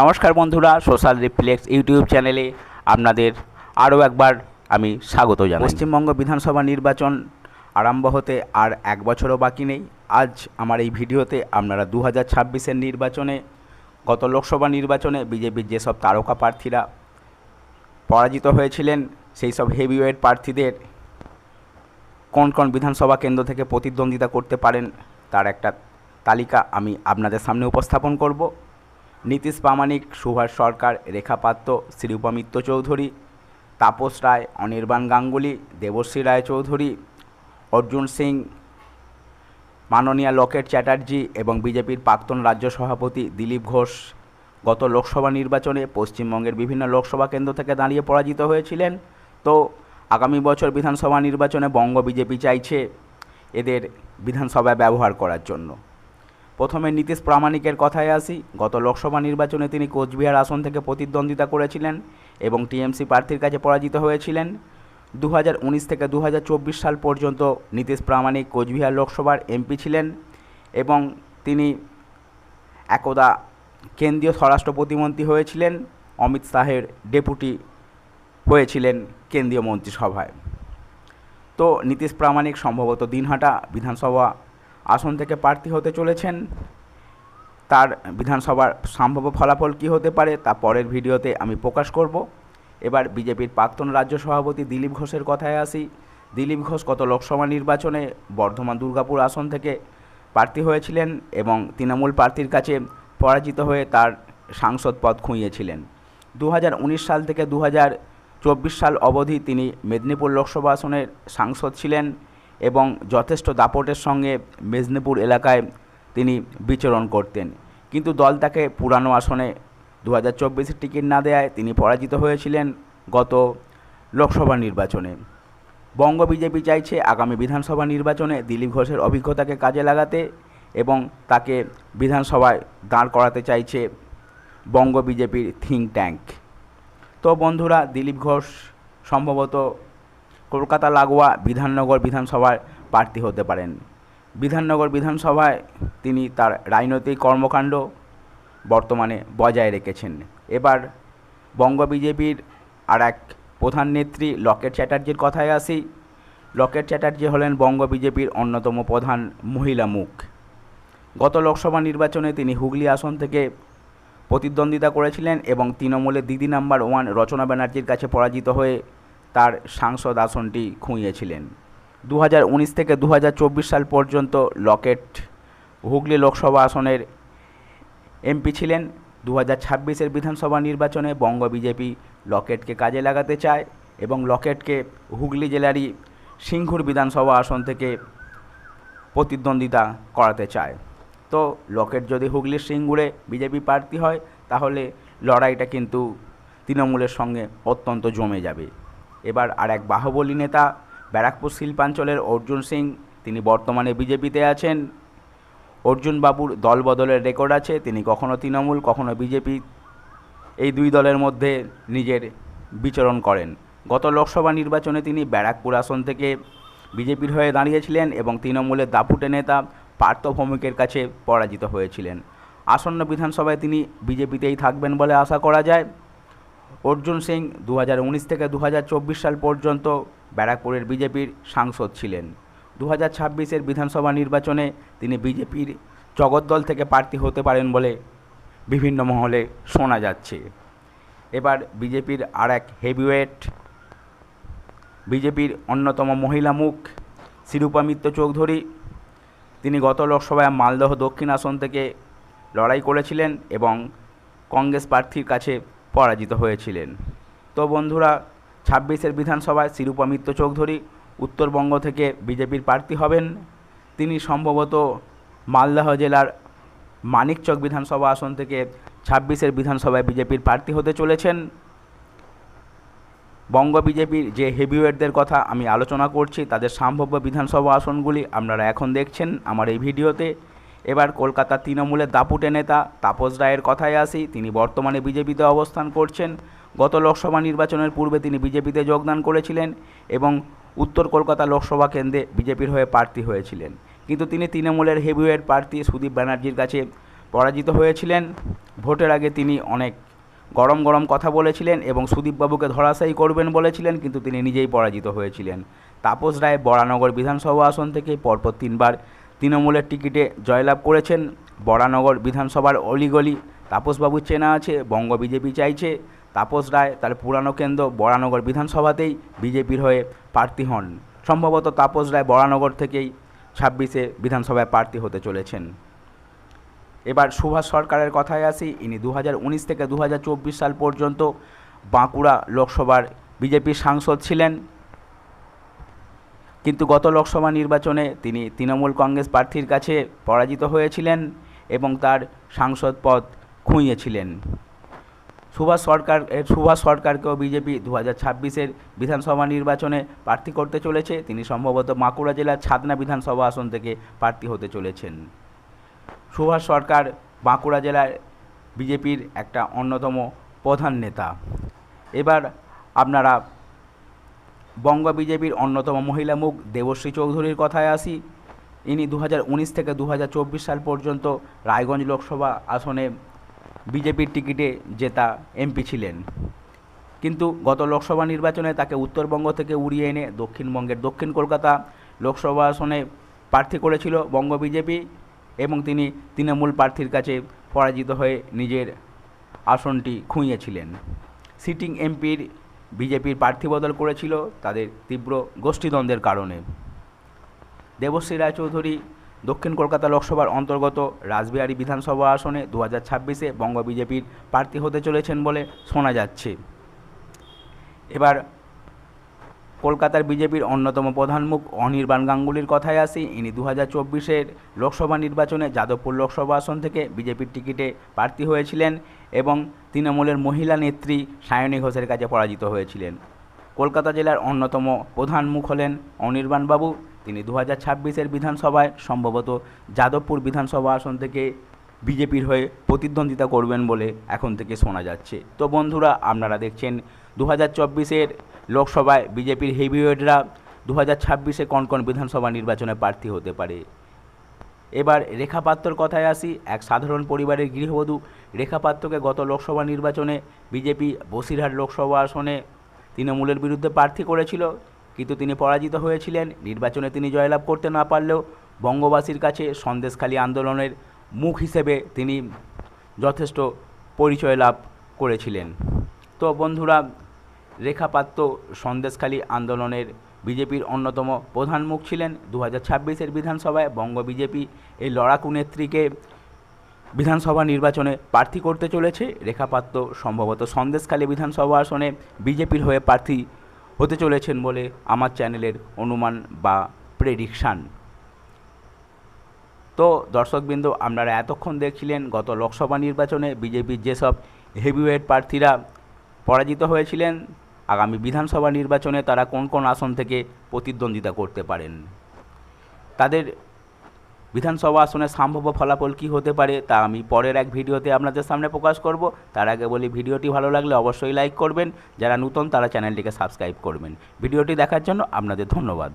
নমস্কার বন্ধুরা, social reflex YouTube চ্যানেলে আপনাদের আরও একবার আমি স্বাগত জানাই। পশ্চিমবঙ্গ বিধানসভা নির্বাচন আরম্ভ হতে আর এক বছরও বাকি নেই। আজ আমার এই ভিডিওতে আপনারা দু হাজার নির্বাচনে, গত লোকসভা নির্বাচনে বিজেপির যেসব তারকা প্রার্থীরা পরাজিত হয়েছিলেন, সেই সব হেভিওয়েট প্রার্থীদের কোন কোন বিধানসভা কেন্দ্র থেকে প্রতিদ্বন্দ্বিতা করতে পারেন, তার একটা তালিকা আমি আপনাদের সামনে উপস্থাপন করব। নীতিশ প্রামাণিক, সুভাষ সরকার, রেখা পাত্র শ্রীউপামিত্র চৌধুরী, তাপস রায়, অনির্বাণ গাঙ্গুলি, দেবশ্রী রায় চৌধুরী, অর্জুন সিং, মাননীয়া লকেট চ্যাটার্জি এবং বিজেপির প্রাক্তন রাজ্য সভাপতি দিলীপ ঘোষ গত লোকসভা নির্বাচনে পশ্চিমবঙ্গের বিভিন্ন লোকসভা কেন্দ্র থেকে দাঁড়িয়ে পরাজিত হয়েছিলেন। তো আগামী বছর বিধানসভা নির্বাচনে বঙ্গ বিজেপি চাইছে এদের বিধানসভায় ব্যবহার করার জন্য। প্রথমে নীতিশ প্রামাণিকের কথায় আসি। গত লোকসভা নির্বাচনে তিনি কোচবিহার আসন থেকে প্রতিদ্বন্দ্বিতা করেছিলেন এবং টিএমসি প্রার্থীর কাছে পরাজিত হয়েছিলেন। দু হাজার উনিশ থেকে দু হাজার চব্বিশ সাল পর্যন্ত নীতিশ প্রামাণিক কোচবিহার লোকসভার এমপি ছিলেন এবং তিনি একদা কেন্দ্রীয় স্বরাষ্ট্র প্রতিমন্ত্রী হয়েছিলেন। অমিত শাহের ডেপুটি হয়েছিলেন কেন্দ্রীয় মন্ত্রিসভায়। তো নীতিশ প্রামাণিক সম্ভবত দিনহাটা বিধানসভা আসন থেকে প্রার্থী হতে চলেছেন। তার বিধানসভার সম্ভাব্য ফলাফল কী হতে পারে তা পরের ভিডিওতে আমি প্রকাশ করব। এবার বিজেপির প্রাক্তন রাজ্য সভাপতি দিলীপ ঘোষের কথায় আসি। দিলীপ ঘোষ গত লোকসভা নির্বাচনে বর্ধমান দুর্গাপুর আসন থেকে প্রার্থী হয়েছিলেন এবং তৃণমূল প্রার্থীর কাছে পরাজিত হয়ে তার সাংসদ পদ খুঁইয়েছিলেন। দু হাজার উনিশ সাল থেকে দু সাল অবধি তিনি মেদিনীপুর লোকসভা আসনের সাংসদ ছিলেন। এবং যথেষ্ট দাপটের সঙ্গে মেদিনীপুর এলাকায় তিনি বিচরণ করতেন। কিন্তু দল তাকে পুরানো আসনে দু হাজার চব্বিশের টিকিট না দেওয়ায় তিনি পরাজিত হয়েছিলেন গত লোকসভা নির্বাচনে। বঙ্গ বিজেপি চাইছে আগামী বিধানসভা নির্বাচনে দিলীপ ঘোষের অভিজ্ঞতাকে কাজে লাগাতে এবং তাকে বিধানসভায় দাঁড় করাতে চাইছে বঙ্গ বিজেপির থিঙ্ক ট্যাঙ্ক। তো বন্ধুরা, দিলীপ ঘোষ সম্ভবত কলকাতা লাগোয়া বিধাননগর বিধানসভার প্রার্থী হতে পারেন। বিধাননগর বিধানসভায় তিনি তার রাজনৈতিক কর্মকাণ্ড বর্তমানে বজায় রেখেছেন। এবার বঙ্গ বিজেপির আর এক প্রধান নেত্রী লকেট চ্যাটার্জির কথায় আসি। লকেট চ্যাটার্জি হলেন বঙ্গ বিজেপির অন্যতম প্রধান মহিলা মুখ। গত লোকসভা নির্বাচনে তিনি হুগলি আসন থেকে প্রতিদ্বন্দ্বিতা করেছিলেন এবং তৃণমূলের দিদি নাম্বার ওয়ান রচনা ব্যানার্জির কাছে পরাজিত হয়ে তার সাংসদ আসনটি খুঁইয়েছিলেন দু হাজার উনিশ থেকে দু হাজার চব্বিশ সাল পর্যন্ত লকেট হুগলি লোকসভা আসনের এমপি ছিলেন। দু হাজার ছাব্বিশের বিধানসভা নির্বাচনে বঙ্গ বিজেপি লকেটকে কাজে লাগাতে চায় এবং লকেটকে হুগলি জেলারই সিংহুর বিধানসভা আসন থেকে প্রতিদ্বন্দ্বিতা করাতে চায়। তো লকেট যদি হুগলির সিঙ্গুরে বিজেপি প্রার্থী হয়, তাহলে লড়াইটা কিন্তু তৃণমূলের সঙ্গে অত্যন্ত জমে যাবে। এবার আর এক বাহুবলী নেতা, ব্যারাকপুর শিল্পাঞ্চলের অর্জুন সিং, তিনি বর্তমানে বিজেপিতে আছেন। অর্জুন বাবুর দল বদলের রেকর্ড আছে, তিনি কখনো তৃণমূল, কখনো বিজেপি। এই দুই দলের মধ্যে নিজের বিচরণ করেন। গত লোকসভা নির্বাচনে তিনি ব্যারাকপুর আসন থেকে বিজেপির হয়ে দাঁড়িয়েছিলেন এবং তৃণমূলের দাপুটে নেতা পার্থ ভৌমিকের কাছে পরাজিত হয়েছিলেন। আসন্ন বিধানসভায় তিনি বিজেপিতেই থাকবেন বলে আশা করা যায়। অর্জুন সিং দু হাজার উনিশ থেকে দু হাজার চব্বিশ সাল পর্যন্ত ব্যারাকপুরের বিজেপির সাংসদ ছিলেন। দু হাজার ছাব্বিশের বিধানসভা নির্বাচনে তিনি বিজেপির জগদ্দল থেকে প্রার্থী হতে পারেন বলে বিভিন্ন মহলে শোনা যাচ্ছে। এবার বিজেপির আর এক হেভিওয়েট, বিজেপির অন্যতম মহিলা মুখ শিরূপা মিত্র চৌধুরী। তিনি গত লোকসভায় মালদহ দক্ষিণ আসন থেকে লড়াই করেছিলেন এবং কংগ্রেস প্রার্থীর কাছে পরাজিত হয়েছিলেন। তো বন্ধুরা, ছাব্বিশের বিধানসভায় শিরূপা মিত্র চৌধুরী উত্তরবঙ্গ থেকে বিজেপির প্রার্থী হবেন। তিনি সম্ভবত মালদহ জেলার মানিকচক বিধানসভা আসন থেকে ছাব্বিশের বিধানসভায় বিজেপির প্রার্থী হতে চলেছেন। বঙ্গ বিজেপির যে হেভিওয়েটদের কথা আমি আলোচনা করছি, তাদের সম্ভাব্য বিধানসভা আসনগুলি আপনারা এখন দেখছেন আমার এই ভিডিওতে। এবার কলকাতার তৃণমূলের দাপুটে নেতা তাপস রায়ের কথায় আসি, তিনি বর্তমানে বিজেপিতে অবস্থান করছেন। গত লোকসভা নির্বাচনের পূর্বে তিনি বিজেপিতে যোগদান করেছিলেন এবং উত্তর কলকাতা লোকসভা কেন্দ্রে বিজেপির হয়ে প্রার্থী হয়েছিলেন। কিন্তু তিনি তৃণমূলের হেভিওয়েট প্রার্থী সুদীপ ব্যানার্জির কাছে পরাজিত হয়েছিলেন। ভোটের আগে তিনি অনেক গরম গরম কথা বলেছিলেন এবং সুদীপবাবুকে ধরাশায়ী করবেন বলেছিলেন, কিন্তু তিনি নিজেই পরাজিত হয়েছিলেন। তাপস রায় বরানগর বিধানসভা আসন থেকে পরপর তিনবার তৃণমূলের টিকিটে জয়লাভ করেছেন বরানগর বিধানসভার অলিগলি। তাপসবাবু চেনা আছে, বঙ্গ বিজেপি চাইছে। তাপস রায় তার পুরানো কেন্দ্র বরানগর বিধানসভাতেই বিজেপির হয়ে প্রার্থী হন। সম্ভবত তাপস রায় বরানগর থেকেই ছাব্বিশে বিধানসভায় প্রার্থী হতে চলেছেন। এবার সুভাষ সরকারের কথায় আসি, ইনি দু হাজার উনিশ থেকে দু হাজার চব্বিশ সাল পর্যন্ত বাঁকুড়া লোকসভার বিজেপির সাংসদ ছিলেন। কিন্তু গত লোকসভা নির্বাচনে তিনি তৃণমূল কংগ্রেস প্রার্থীর কাছে পরাজিত হয়েছিলেন এবং তার সাংসদ পদ খুঁইয়েছিলেন সুভাষ সরকার সুভাষ সরকারকেও বিজেপি দু হাজার ছাব্বিশের বিধানসভা নির্বাচনে প্রার্থী করতে চলেছে। তিনি সম্ভবত বাঁকুড়া জেলার ছাদনা বিধানসভা আসন থেকে প্রার্থী হতে চলেছেন। সুভাষ সরকার বাঁকুড়া জেলার বিজেপির একটা অন্যতম প্রধান নেতা। এবার আপনারা বঙ্গ বিজেপির অন্যতম মহিলা মুখ দেবশ্রী চৌধুরীর কথায় আসি। ইনি দু হাজার উনিশ থেকে দু হাজার চব্বিশ সাল পর্যন্ত রায়গঞ্জ লোকসভা আসনে বিজেপির টিকিটে জেতা এমপি ছিলেন। কিন্তু গত লোকসভা নির্বাচনে তাকে উত্তরবঙ্গ থেকে উড়িয়ে এনে দক্ষিণবঙ্গের দক্ষিণ কলকাতা লোকসভা আসনে প্রার্থী করেছিল বঙ্গ বিজেপি এবং তিনি তৃণমূল প্রার্থীর কাছে পরাজিত হয়ে নিজের আসনটি খুঁইয়েছিলেন সিটিং এমপির বিজেপির প্রার্থী বদল করেছিল তাদের তীব্র গোষ্ঠীদ্বন্দ্বের কারণে। দেবশ্রী রায়চৌধুরী দক্ষিণ কলকাতা লোকসভার অন্তর্গত রাসবিহারী বিধানসভা আসনে দু হাজার ছাব্বিশে বঙ্গ বিজেপির প্রার্থী হতে চলেছেন বলে শোনা যাচ্ছে। এবার কলকাতার বিজেপির অন্যতম প্রধান মুখ অনির্বাণ গাঙ্গুলির কথায় আসি। ইনি দু হাজার চব্বিশের লোকসভা নির্বাচনে যাদবপুর লোকসভা আসন থেকে বিজেপির টিকিটে প্রার্থী হয়েছিলেন এবং তৃণমূলের মহিলা নেত্রী সায়নী ঘোষের কাছে পরাজিত হয়েছিলেন। কলকাতা জেলার অন্যতম প্রধান মুখ হলেন অনির্বাণবাবু তিনি দু হাজার ছাব্বিশের বিধানসভায় সম্ভবত যাদবপুর বিধানসভা আসন থেকে বিজেপির হয়ে প্রতিদ্বন্দ্বিতা করবেন বলে এখন থেকে শোনা যাচ্ছে। তো বন্ধুরা, আপনারা দেখছেন দু হাজার চব্বিশের লোকসভায় বিজেপির হেভিওয়েটরা দু হাজার ছাব্বিশে কোন কোন বিধানসভা নির্বাচনে প্রার্থী হতে পারে। এবার রেখা পাত্রর কথায় আসি, এক সাধারণ পরিবারের গৃহবধূ রেখা পাত্রকে গত লোকসভা নির্বাচনে বিজেপি বসিরহাট লোকসভা আসনে তৃণমূলের বিরুদ্ধে প্রার্থী করেছিল, কিন্তু তিনি পরাজিত হয়েছিলেন। নির্বাচনে তিনি জয়লাভ করতে না পারলেও বঙ্গবাসীর কাছে সন্দেশখালী আন্দোলনের মুখ হিসেবে তিনি যথেষ্ট পরিচয় লাভ করেছিলেন। তো বন্ধুরা রেখা পাত্র সন্দেশখালী আন্দোলনের বিজেপির অন্যতম প্রধান মুখ ছিলেন। দু হাজার বিধানসভায় বঙ্গ বিজেপি এই লড়াকু নেত্রীকে বিধানসভা নির্বাচনে প্রার্থী করতে চলেছে। রেখা পাত্র সম্ভবত সন্দেশখালী বিধানসভা আসনে বিজেপির হয়ে প্রার্থী হতে চলেছেন বলে আমার চ্যানেলের অনুমান বা প্রেডিকশান। তো দর্শকবৃন্দ, আপনারা এতক্ষণ দেখছিলেন গত লোকসভা নির্বাচনে বিজেপির যেসব হেভিওয়েট প্রার্থীরা পরাজিত হয়েছিলেন আগামী বিধানসভা নির্বাচনে তারা কোন কোন আসন থেকে প্রতিদ্বন্দ্বিতা করতে পারেন? তাদের বিধানসভা আসনের সম্ভাব্য ফলাফল কী হতে পারে তা আমি পরের এক ভিডিওতে আপনাদের সামনে প্রকাশ করব। তার আগে বলি, ভিডিওটি ভালো লাগলে অবশ্যই লাইক করবেন। যারা নতুন, তারা চ্যানেলটিকে সাবস্ক্রাইব করবেন। ভিডিওটি দেখার জন্য আপনাদের ধন্যবাদ।